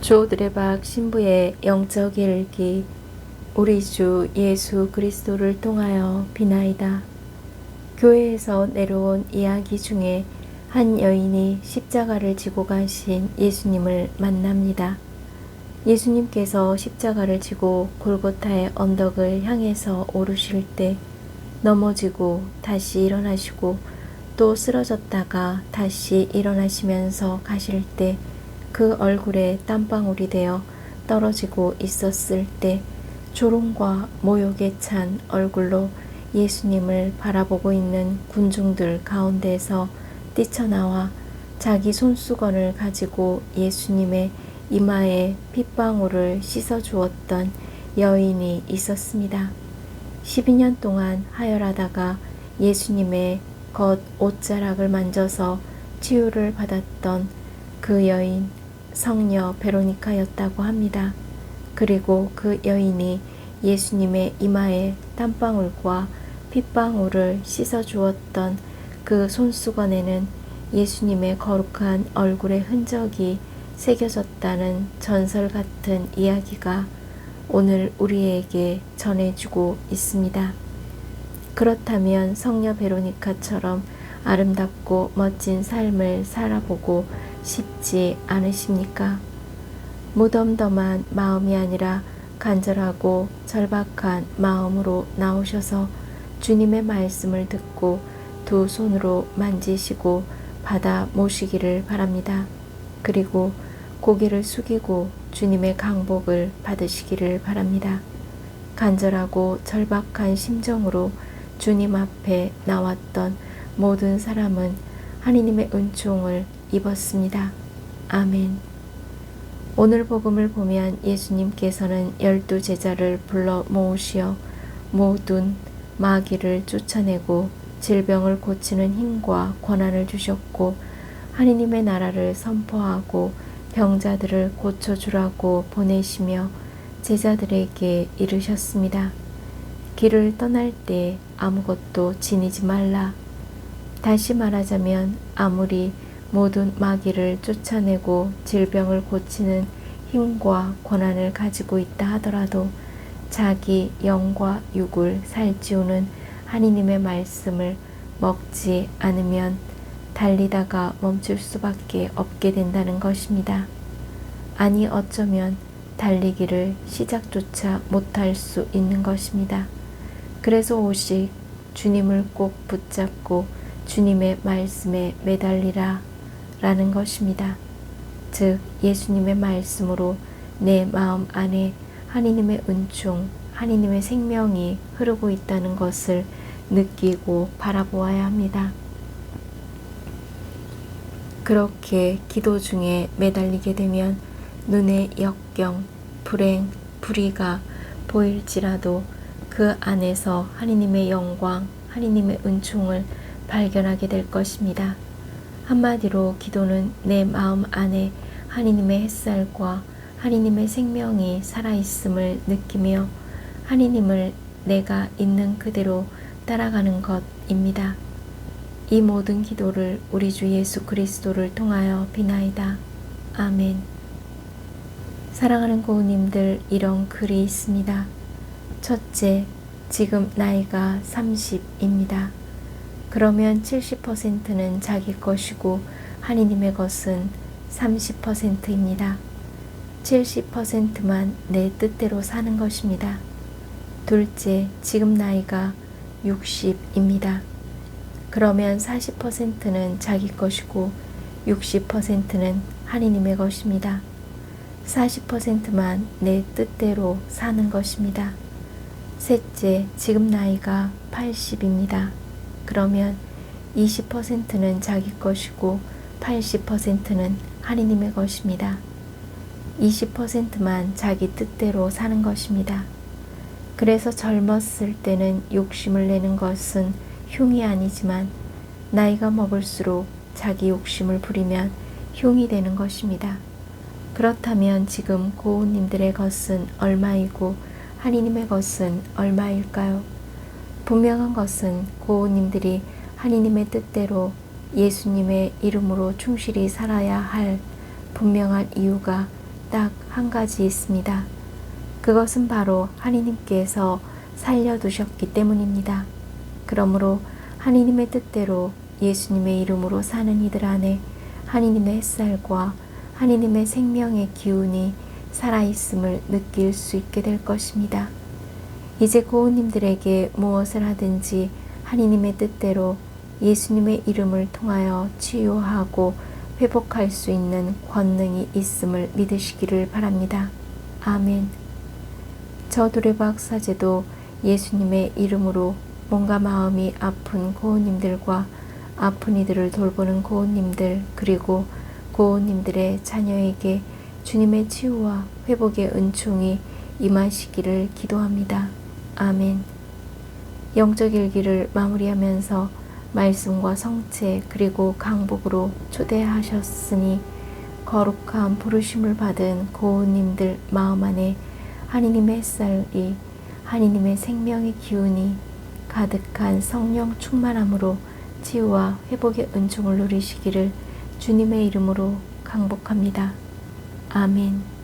조드레박 신부의 영적 일기 우리 주 예수 그리스도를 통하여 비나이다. 교회에서 내려온 이야기 중에 한 여인이 십자가를 지고 가신 예수님을 만납니다. 예수님께서 십자가를 지고 골고타의 언덕을 향해서 오르실 때 넘어지고 다시 일어나시고 또 쓰러졌다가 다시 일어나시면서 가실 때 그 얼굴에 땀방울이 되어 떨어지고 있었을 때 조롱과 모욕에 찬 얼굴로 예수님을 바라보고 있는 군중들 가운데서 뛰쳐나와 자기 손수건을 가지고 예수님의 이마에 핏방울을 씻어 주었던 여인이 있었습니다. 12년 동안 하혈하다가 예수님의 겉 옷자락을 만져서 치유를 받았던 그 여인 성녀 베로니카였다고 합니다. 그리고 그 여인이 예수님의 이마에 땀방울과 핏방울을 씻어 주었던 그 손수건에는 예수님의 거룩한 얼굴의 흔적이 새겨졌다는 전설 같은 이야기가 오늘 우리에게 전해주고 있습니다. 그렇다면 성녀 베로니카처럼 아름답고 멋진 삶을 살아보고 싶지 않으십니까? 무덤덤한 마음이 아니라 간절하고 절박한 마음으로 나오셔서 주님의 말씀을 듣고 두 손으로 만지시고 받아 모시기를 바랍니다. 그리고 고개를 숙이고 주님의 강복을 받으시기를 바랍니다. 간절하고 절박한 심정으로 주님 앞에 나왔던 모든 사람은 하느님의 은총을 입었습니다. 아멘. 오늘 복음을 보면 예수님께서는 열두 제자를 불러 모으시어 모든 마귀를 쫓아내고 질병을 고치는 힘과 권한을 주셨고 하느님의 나라를 선포하고 병자들을 고쳐주라고 보내시며 제자들에게 이르셨습니다. 길을 떠날 때 아무것도 지니지 말라. 다시 말하자면 아무리 모든 마귀를 쫓아내고 질병을 고치는 힘과 권한을 가지고 있다 하더라도 자기 영과 육을 살찌우는 하느님의 말씀을 먹지 않으면 달리다가 멈출 수밖에 없게 된다는 것입니다. 아니 어쩌면 달리기를 시작조차 못할 수 있는 것입니다. 그래서 오직 주님을 꼭 붙잡고 주님의 말씀에 매달리라 라는 것입니다. 즉, 예수님의 말씀으로 내 마음 안에 하느님의 은총, 하느님의 생명이 흐르고 있다는 것을 느끼고 바라보아야 합니다. 그렇게 기도 중에 매달리게 되면 눈에 역경, 불행, 불의가 보일지라도 그 안에서 하느님의 영광, 하느님의 은총을 발견하게 될 것입니다. 한마디로 기도는 내 마음 안에 하느님의 햇살과 하느님의 생명이 살아있음을 느끼며 하느님을 내가 있는 그대로 따라가는 것입니다. 이 모든 기도를 우리 주 예수 그리스도를 통하여 비나이다. 아멘. 사랑하는 고우님들 이런 글이 있습니다. 첫째, 지금 나이가 30입니다. 그러면 70%는 자기 것이고 하느님의 것은 30%입니다. 70%만 내 뜻대로 사는 것입니다. 둘째, 지금 나이가 60입니다. 그러면 40%는 자기 것이고 60%는 하느님의 것입니다. 40%만 내 뜻대로 사는 것입니다. 셋째, 지금 나이가 80입니다. 그러면 20%는 자기 것이고 80%는 하느님의 것입니다. 20%만 자기 뜻대로 사는 것입니다. 그래서 젊었을 때는 욕심을 내는 것은 흉이 아니지만 나이가 먹을수록 자기 욕심을 부리면 흉이 되는 것입니다. 그렇다면 지금 고우님들의 것은 얼마이고 하느님의 것은 얼마일까요? 분명한 것은 고우님들이 하느님의 뜻대로 예수님의 이름으로 충실히 살아야 할 분명한 이유가 딱 한 가지 있습니다. 그것은 바로 하나님께서 살려두셨기 때문입니다. 그러므로 하나님의 뜻대로 예수님의 이름으로 사는 이들 안에 하나님의 햇살과 하나님의 생명의 기운이 살아있음을 느낄 수 있게 될 것입니다. 이제 고우님들에게 무엇을 하든지 하나님의 뜻대로 예수님의 이름을 통하여 치유하고 회복할 수 있는 권능이 있음을 믿으시기를 바랍니다. 아멘. 저 두레박 사제도 예수님의 이름으로 몸과 마음이 아픈 고우님들과 아픈 이들을 돌보는 고우님들 그리고 고우님들의 자녀에게 주님의 치유와 회복의 은총이 임하시기를 기도합니다. 아멘. 영적 일기를 마무리하면서 말씀과 성체 그리고 강복으로 초대하셨으니 거룩한 부르심을 받은 고우님들 마음 안에 하느님의 햇살이 하느님의 생명의 기운이 가득한 성령 충만함으로 치유와 회복의 은총을 누리시기를 주님의 이름으로 강복합니다. 아멘.